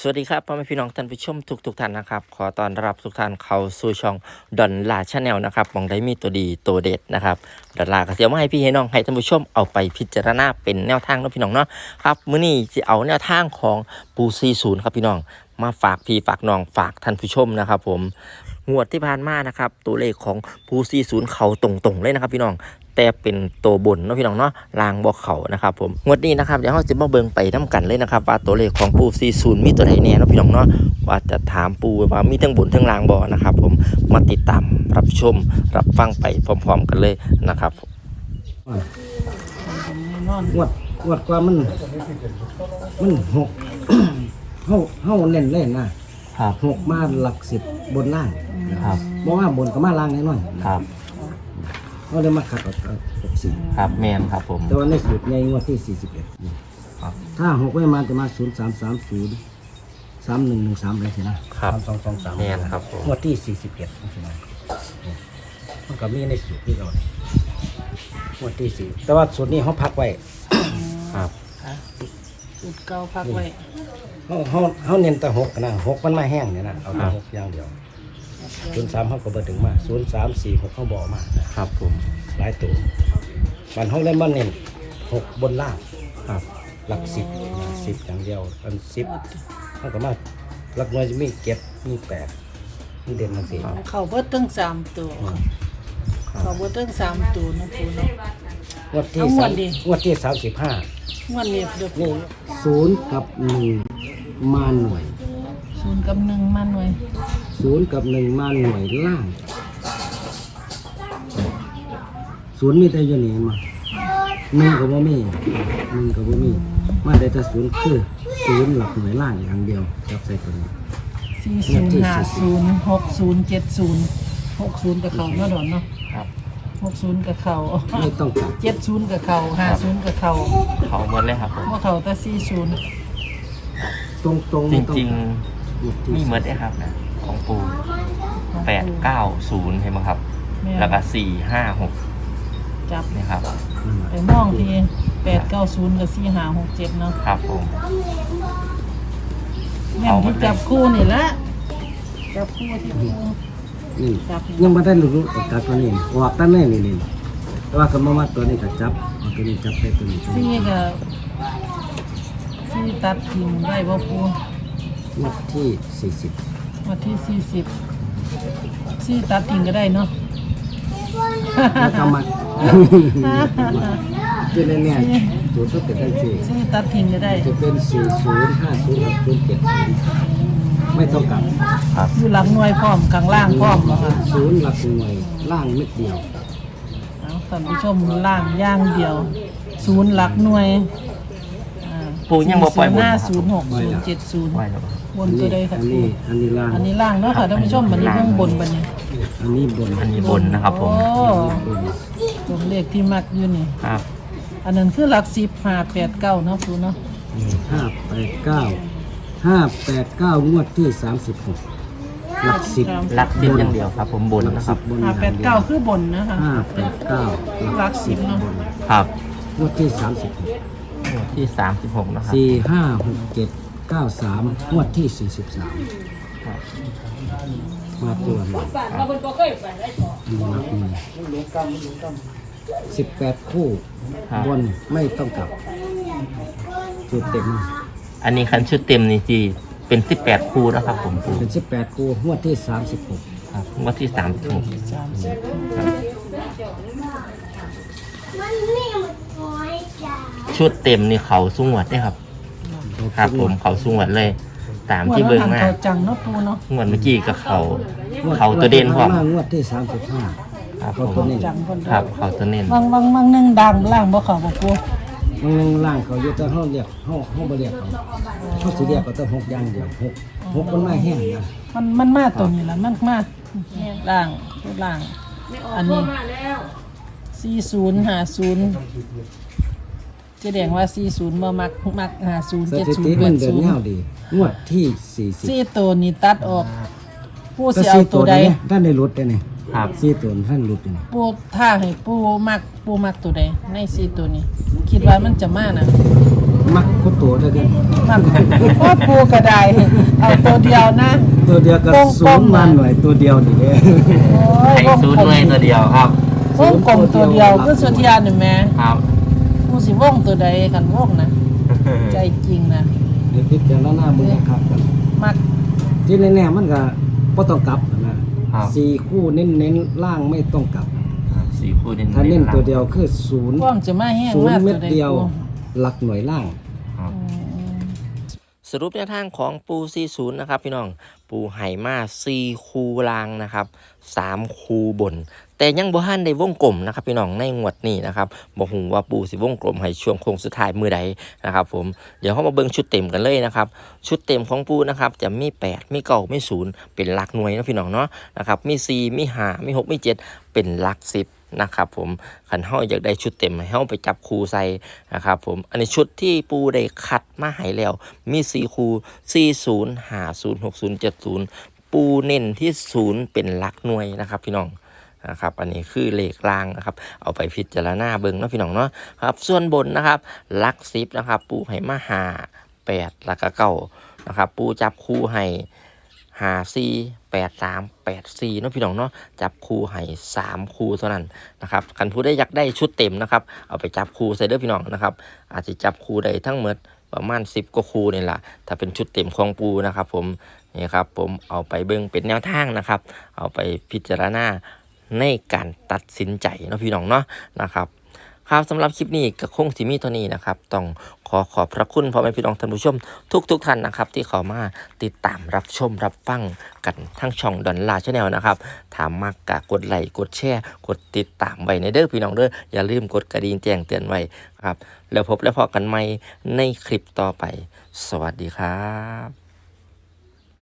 สวัสดีครับพ่อแม่พี่น้องท่านผู้ชมทุกทุกท่านนะครับ ขอต้อนรับทุกท่านเข้าสู่ช่องดอนลาชาแนลนะครับมองได้มีตัวดีตัวเด็ดนะครับดอนลาก็เสียมาให้พี่ให้น้องให้ท่านผู้ชมเอาไปพิจารณาเป็นแนวทางนะพี่น้องเนาะครับมื้อนี้จะเอาแนวทางของปูซีศูนย์ครับพี่น้องมาฝากพี่ฝากน้องฝากท่านผู้ชมนะครับผมงวดที่ผ่านมานะครับตัวเลขของปูซีศูนย์เขาตรงๆเลยนะครับพี่น้อง แต่เป็นตัวบนเนาะพี่น้องเนาะลางบอกเขานะครับผมงวดนี้นะครับเดี๋ยวเราจะมาเบิ่งไปน้กันเลยนะครับว่าตัวเลขของปูซีศูนย์มีตัวใดแน่เนาะพี่น้องเนาะว่าจะถามปูว่ามีทั้งบนทั้งลางบอนะครับผมมาติดตามรับชมรับฟังไปพร้อม ๆ กันเลยนะครับนอนงวดงวดกว่ามัน มันหกเฮาเฮาเน้นเล่นนะครับหกมาหลักสิบบนล่างครับบ่ว่าบนก็มาล่างแน่นอนครับ เฮาเลยมาขัดกับหกสี่ครับแมนครับผมแต่ว่าในสูตรในงวดที่สี่สิบเอ็ดครับ ถ้าหกไม่มาจะมาศูนย์สามสามศูนย์สามหนึ่งหนึ่งสามอะไรสินะครับสามสองสองสามแม่นครับผม งวดที่สี่สิบเอ็ดสินะมันก็มีในสูตรที่เราเนี่ยงวดที่สี่แต่ว่าสูตรนี้เขาพักไว้ครับ จุดเก่าพักไว้ เขาเขาเขาเน้นแต่หกนะหกมันมาแห้งเนี่ยนะเอาแต่หกอย่างเดียว ศูนย์สามเขาก็เบิดถึงมาศูนย์สามสี่หกเขาบอกมานะครับผมหลายตัวมันเขาเล่นมันเน้นหกบนล่างครับ หลักสิบนะสิบอย่างเดียวอันสิบเขาก็มาหลักหน่วยจะมีเจ็ดมีแปดมีเด่นทั้งสี่เขาเบิดตั้งสามตัวเขาเบิดตั้งสามตัวนะปูเนาะงวดที่เอางสาวมดดิงวดที่สามสิบห้าวันนี้เดือนี่ศูนย์กับหนึ่งมาหน่วยศูนย์กับหนึ่งมาหน่วย ศูนย์กับหนึ่งมาหน่วยล่างศูนย์มีแต่อยู่นี่มาหนึ่งกับบ่มีหนึ่งกับบ่มีมาได้แต่ศูนย์คือศูนย์หลักหน่วยล่างอย่างเดียวจับใส่ตัวนี้สี่ศูนย์ห้าศูนย์หกศูนย์เจ็ดศูนย์หกศูนย์กับเขาเนาะดอนเนาะครับหกศูนย์กับเขาไม่ต้องจับเจ็ดศูนย์กับเขาห้าศูนย์กับเขาเขาหมดเลยครับผมว่าเขาแต่สี่ศูนย์ตรงตรงจริงๆมีหมดเลยครับนะ ของปูแปดเก้าศูนย์เห็นไหมครับแม่แล้วก็สี่ห้าหกจับนี่ครับ ไปมองทีแปดเก้าศูนย์กับสี่ห้าหกเจ็ดเนาะครับผมแม่นที่จับคู่นี่ละจับคู่ที่คู่นี่จับยังไม่ได้รู้กับตัวนี้ออกตั้งแน่นี่นี่แต่ว่าคำว่าตัวนี้ก็จับเอาตัวนี้จับไปตัวนี้ซี่กับซี่ตัดทิ้งได้บ่ปูงวดที่สี่สิบ วันที่สี่สิบซี่ตัดทิ้งก็ได้เนาะแล้วก็มาที่แน่ๆตัวต้องเป็นได้สี่ซี่ตัดทิ้งก็ได้จะเป็นสี่ศูนย์ห้าศูนย์หกศูนย์เจ็ดศูนย์ไม่เท่ากับครับอยู่หลังหน่วยพร้อมข้างล่างพร้อมบ่ค่ะศูนย์หลักหน่วยล่างเม็ดเดียวเอาท่านผู้ชมล่างย่างเดียว ศูนย์หลักหน่วยอ่าปูยังบ่ปล่อยบนห้านะครับศูนย์หกศูนย์เจ็ดศูนย์ไหวแล้ว บนตัวใดอัค่ะนปูนี้ อันนี้ล่าง อันนี้ล่างเนาะค่ะท่านผู้ชมอันนี้เพิ่งบนบัดนี้อันนี้บนอันนี้บนนะครับผม โอ้บนตัวเลขที่มักอยู่นี่ ครับอันนั้นคือหลักสิบห้าแปดเก้าเนาะปูเนาะห้าแปดเก้าห้าแปดเก้างวดที่สามสิบหกหลักสิบรักสิบอย่างเดียวครับ ผมบนนะครับบนห้าแปดเก้าคือบนนะคะห้าแปดเก้าหลักสิบเนาะครับงวดที่สามสิบหกงวดที่สามสิบหกนะครับสี่ห้าหกเจ็ด เก้าสามงวดที่สี่สิบสามครับมาตัวหนึ่งหนึ่งนับหนึ่งสิบแปดคู่ครับบนไม่ต้องกลับจุดเต็มอันนี้คันชุดเต็มนี่จีเป็นสิบแปดคู่นะครับผมปูเป็นสิบแปดคู่งวดที่สามสิบหกครับงวดที่สามสิบหกสามสิบชุดเต็มนี่เขาสูงวดได้ครับ ครับผมเขาสูงวดเลย ตามที่เบิ่งหันมาเขาจังเนาะปูเนาะงวดเมื่อกี้กับเขา เขาตัวเด่นพร้อมงวดที่สามสิบห้าครับเขาผตัวมนี้จังคนครับเขาตัวเน้นบางบางบางหนึ่งดังล่างบ่เขาบ่ปูมันยังล่างเขาอยู่แต่ห้องเรียกห้องห้องบเรียกเขาเขาสิเรียกก็ต้องหกอย่างเดียวหกหกมันไม่แห้งนะมันมันมาตัวนี้ละมันมาล่างคือล่าง อันนี้สี่ศูนย์ห้าศูนย์ แสดงว่าสี่ศูนย์บ่มักมักห้าศูนย์สเจ็ดถิศูนติย์แปมันดเดินศูนย์เงาดี งวดที่สี่สิบสี่ตัวนี้ตัดออก ผู้ก็สิเอาสี่ตัวใดนี้ด้านในรถได้เนี่ยครับ สี่ตัวท่านหลุดอยู่นี่ปูถ้าให้ปูมักปูมักตัวใดในสี่ตัวนี้ คิดว่ามันจะมานะมักก็ตัวได้เด้อมักเพราะปูกระไดเอาตัวเดียวนะ ตัวเดียวกับกลมๆศูนย์มาหน่วยตัวเดียวนี่เด้ โอ้ยให้ศูนย์ด้วยตัวเดียวครับ วงกลมตัวเดียวคือสุดยอดนี่แม่ครับปู สิวงตัวใดกันวงนะ ใจจริงนะเดี๋ยวพิจารณาเบิ่งนะครับกันมักที่แน่ๆมันก็บ่ต้องกลับนะครับสี่คู่เน้นๆล่างไม่ต้องกลับสี่คู่เน้นถ้าเน้นตัวเดียวคือศูนย์ว่องจะมาแห้งศูนมากย์เม็ตัดวใดเดียวปูหลักหน่วยล่างครับอืม สรุปแนวทางของปู 40 นะครับ พี่น้อง ปูไห่มา4คูลางนะครับ 3 คูบน แต่ยังบ่ทันได้วงกลมนะครับ พี่น้องในงวดนี้นะครับบ่ฮู้ว่าปูสิวงกลมให้ช่วงโค้งสุดท้ายมือใดนะครับ ผมเดี๋ยวเฮามาเบิ่งชุดเต็มกันเลยนะครับ ชุดเต็มของปูนะครับจะมี 8 มี9มี0เป็นหลักหน่วยนะพี่น้องเนาะนะครับมี 4 มี5มี 6 มี 7 เป็นหลัก 10 นะครับผมคันเฮาอยากได้ชุดเต็มให้เฮาไปจับคูใส่นะครับผมอันนี้ชุดที่ปูได้คัดมาให้แล้ว มี4คู40 50 60 70 ปูเน้นที่0เป็นหลักหน่วยนะครับพี่น้องนะครับอันนี้คือเลขลางนะครับ เอาไปพิจารณาเบิ่งนะพี่น้องเนาะครับ ส่วนบนนะครับลักสิบนะครับ ปูให้มาหาแปดแล้วก็เก้านะครับ ปูจับคู่ให้ หาสี่แปดสามแปดสี่เนาะพี่น้องเนาะจับคู่ให้สามคู่เท่านั้นนะครับคันผู้ได้อยากได้ชุดเต็มนะครับเอาไปจับคู่ใส่เด้อพี่น้องนะครับอาจจะจับคู่ได้ทั้งหมดประมาณสิบกว่าคู่นี่แหละถ้าเป็นชุดเต็มของปูนะครับ ผมนี่ครับผมเอาไปเบิ่งเป็นแนวทางนะครับ เอาไปพิจารณาในการตัดสินใจเนาะพี่น้องเนาะนะครับ ครับสำหรับคลิปนี้ก็คงสิมีเท่านี้นะครับ ต้องขอขอบพระคุณพ่อแม่พี่น้องท่านผู้ชม ทุกทุกๆท่านนะครับ ที่เข้ามาติดตามรับชมรับฟังกันทั้งช่องดอนลาชาแนลนะครับถามมากกะกดไลค์กดแชร์กดติดตามไว้ในเด้อพี่น้องเด้ออย่าลืมกดกระดิ่งแจ้งเตือนไว้ครับ แล้วพบและพอกันใหม่ในคลิปต่อไป สวัสดีครับ